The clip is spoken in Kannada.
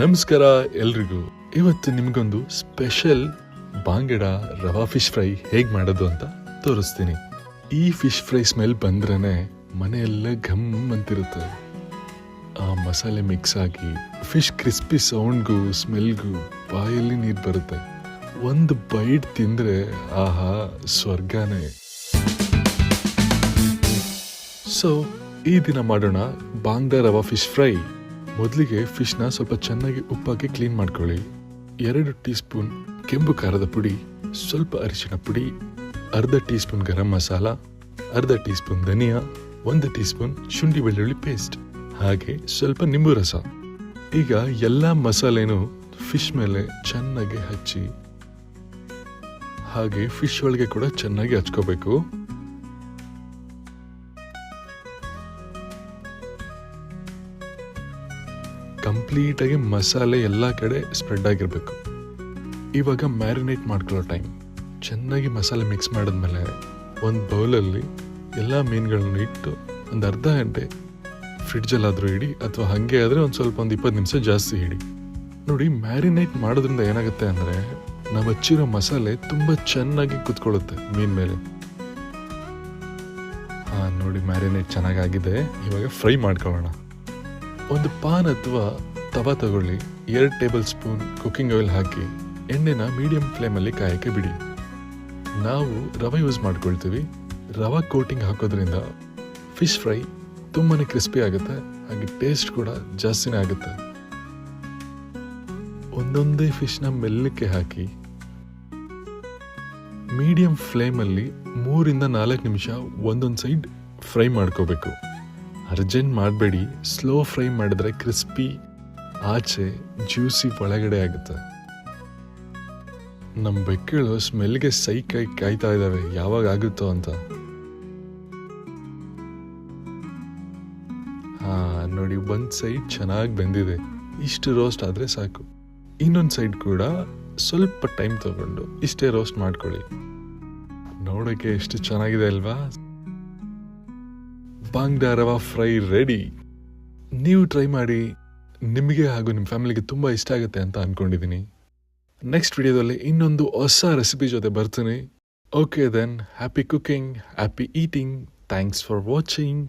ನಮಸ್ಕಾರ ಎಲ್ರಿಗೂ. ಇವತ್ತು ನಿಮಗೊಂದು special bangda rava fish fry ಹೇಗ್ ಮಾಡೋದು ಅಂತ ತೋರಿಸ್ತೀನಿ. ಈ ಫಿಶ್ ಫ್ರೈ ಸ್ಮೆಲ್ ಬಂದ್ರೇ ಮನೆಯೆಲ್ಲ ಘಮ್ ಅಂತಿರುತ್ತೆ. ಆ ಮಸಾಲೆ ಮಿಕ್ಸ್ ಆಗಿ ಫಿಶ್ ಕ್ರಿಸ್ಪಿ ಸೌಂಡ್ಗೂ ಸ್ಮೆಲ್ಗೂ ಬಾಯಲ್ಲಿ ನೀರು ಬರುತ್ತೆ. ಒಂದು ಬೈಟ್ ತಿಂದ್ರೆ ಆಹಾ ಸ್ವರ್ಗನೇ. ಸೊ ಈ ದಿನ ಮಾಡೋಣ ಬಾಂಗ್ಡಾ ರವಾ ಫಿಶ್ ಫ್ರೈ. ಮೊದಲಿಗೆ ಫಿಶ್ನ ಸ್ವಲ್ಪ ಚೆನ್ನಾಗಿ ಉಪ್ಪಾಕಿ ಕ್ಲೀನ್ ಮಾಡ್ಕೊಳ್ಳಿ. ಎರಡು ಟೀ ಸ್ಪೂನ್ ಕೆಂಪು ಖಾರದ ಪುಡಿ, ಸ್ವಲ್ಪ ಅರಿಶಿಣ ಪುಡಿ, ಅರ್ಧ ಟೀ ಸ್ಪೂನ್ ಗರಂ ಮಸಾಲ, ಅರ್ಧ ಟೀ ಸ್ಪೂನ್ ಧನಿಯಾ, ಒಂದು ಟೀ ಸ್ಪೂನ್ ಶುಂಠಿ ಬೆಳ್ಳುಳ್ಳಿ ಪೇಸ್ಟ್, ಹಾಗೆ ಸ್ವಲ್ಪ ನಿಂಬು ರಸ. ಈಗ ಎಲ್ಲ ಮಸಾಲೆನೂ ಫಿಶ್ ಮೇಲೆ ಚೆನ್ನಾಗಿ ಹಚ್ಚಿ, ಹಾಗೆ ಫಿಶ್ ಒಳಗೆ ಕೂಡ ಚೆನ್ನಾಗಿ ಹಚ್ಕೋಬೇಕು. ಕಂಪ್ಲೀಟಾಗಿ ಮಸಾಲೆ ಎಲ್ಲ ಕಡೆ ಸ್ಪ್ರೆಡ್ ಆಗಿರಬೇಕು. ಇವಾಗ ಮ್ಯಾರಿನೇಟ್ ಮಾಡ್ಕೊಳ್ಳೋ ಟೈಮ್ ಚೆನ್ನಾಗಿ ಮಸಾಲೆ ಮಿಕ್ಸ್ ಮಾಡಿದ್ಮೇಲೆ ಒಂದು ಬೌಲಲ್ಲಿ ಎಲ್ಲ ಮೀನುಗಳನ್ನ ಇಟ್ಟು ಒಂದು ಅರ್ಧ ಗಂಟೆ ಫ್ರಿಡ್ಜಲ್ಲಾದರೂ ಇಡಿ ಅಥವಾ ಹಾಗೆ ಆದರೆ ಒಂದು ಸ್ವಲ್ಪ ಒಂದು ಇಪ್ಪತ್ತು ನಿಮಿಷ ಜಾಸ್ತಿ ಇಡಿ. ನೋಡಿ ಮ್ಯಾರಿನೇಟ್ ಮಾಡೋದ್ರಿಂದ ಏನಾಗುತ್ತೆ ಅಂದರೆ ನಾವು ಹಚ್ಚಿರೋ ಮಸಾಲೆ ತುಂಬ ಚೆನ್ನಾಗಿ ಕುತ್ಕೊಳ್ಳುತ್ತೆ ಮೀನ್ ಮೇಲೆ. ಹಾಂ ನೋಡಿ ಮ್ಯಾರಿನೇಟ್ ಚೆನ್ನಾಗಾಗಿದೆ. ಇವಾಗ ಫ್ರೈ ಮಾಡ್ಕೊಳ್ಳೋಣ. ಒಂದು ಪಾನ್ ಅಥವಾ ತವ ತಗೊಳ್ಳಿ. ಎರಡು ಟೇಬಲ್ ಸ್ಪೂನ್ ಕುಕ್ಕಿಂಗ್ ಆಯಿಲ್ ಹಾಕಿ. ಎಣ್ಣೆನ ಮೀಡಿಯಂ ಫ್ಲೇಮಲ್ಲಿ ಕಾಯಕ್ಕೆ ಬಿಡಿ. ನಾವು ರವೆ ಯೂಸ್ ಮಾಡ್ಕೊಳ್ತೀವಿ. ರವೆ ಕೋಟಿಂಗ್ ಹಾಕೋದ್ರಿಂದ ಫಿಶ್ ಫ್ರೈ ತುಂಬಾ ಕ್ರಿಸ್ಪಿ ಆಗುತ್ತೆ. ಹಾಗೆ ಟೇಸ್ಟ್ ಕೂಡ ಜಾಸ್ತಿನೇ ಆಗುತ್ತೆ. ಒಂದೊಂದೇ ಫಿಶ್ನ ಮೆಲ್ಲಕ್ಕೆ ಹಾಕಿ. ಮೀಡಿಯಂ ಫ್ಲೇಮಲ್ಲಿ ಮೂರಿಂದ ನಾಲ್ಕು ನಿಮಿಷ ಒಂದೊಂದು ಸೈಡ್ ಫ್ರೈ ಮಾಡ್ಕೋಬೇಕು. ಅರ್ಜೆಂಟ್ ಮಾಡಬೇಡಿ. ಸ್ಲೋ ಫ್ರೈ ಮಾಡಿದ್ರೆ ಕ್ರಿಸ್ಪಿ ಆಚೆ ಜ್ಯೂಸಿ ಒಳಗಡೆ ಆಗುತ್ತೆ. ನಮ್ಮ ಬೆಕ್ಕಳು ಸ್ಮೆಲ್ಗೆ ಸೈ ಕೈ ಕಾಯ್ತಾ ಇದ್ದಾವೆ ಯಾವಾಗ ಆಗುತ್ತೋ ಅಂತ. ಹಾ, ನೋಡಿ ಒಂದು ಸೈಡ್ ಚೆನ್ನಾಗಿ ಬೆಂದಿದೆ. ಇಷ್ಟು ರೋಸ್ಟ್ ಆದರೆ ಸಾಕು. ಇನ್ನೊಂದು ಸೈಡ್ ಕೂಡ ಸ್ವಲ್ಪ ಟೈಮ್ ತಗೊಂಡು ಇಷ್ಟೇ ರೋಸ್ಟ್ ಮಾಡ್ಕೊಳ್ಳಿ. ನೋಡೋಕೆ ಎಷ್ಟು ಚೆನ್ನಾಗಿದೆ ಅಲ್ವಾ? Bangda rava fry ready. ನೀವು ಟ್ರೈ ಮಾಡಿ, ನಿಮಗೆ ಹಾಗೂ ನಿಮ್ಮ ಫ್ಯಾಮಿಲಿಗೆ ತುಂಬ ಇಷ್ಟ ಆಗುತ್ತೆ ಅಂತ ಅಂದ್ಕೊಂಡಿದ್ದೀನಿ ನೆಕ್ಸ್ಟ್ ವಿಡಿಯೋದಲ್ಲಿ ಇನ್ನೊಂದು ಹೊಸ ರೆಸಿಪಿ ಜೊತೆ ಬರ್ತೀನಿ. Okay then happy cooking happy eating thanks for watching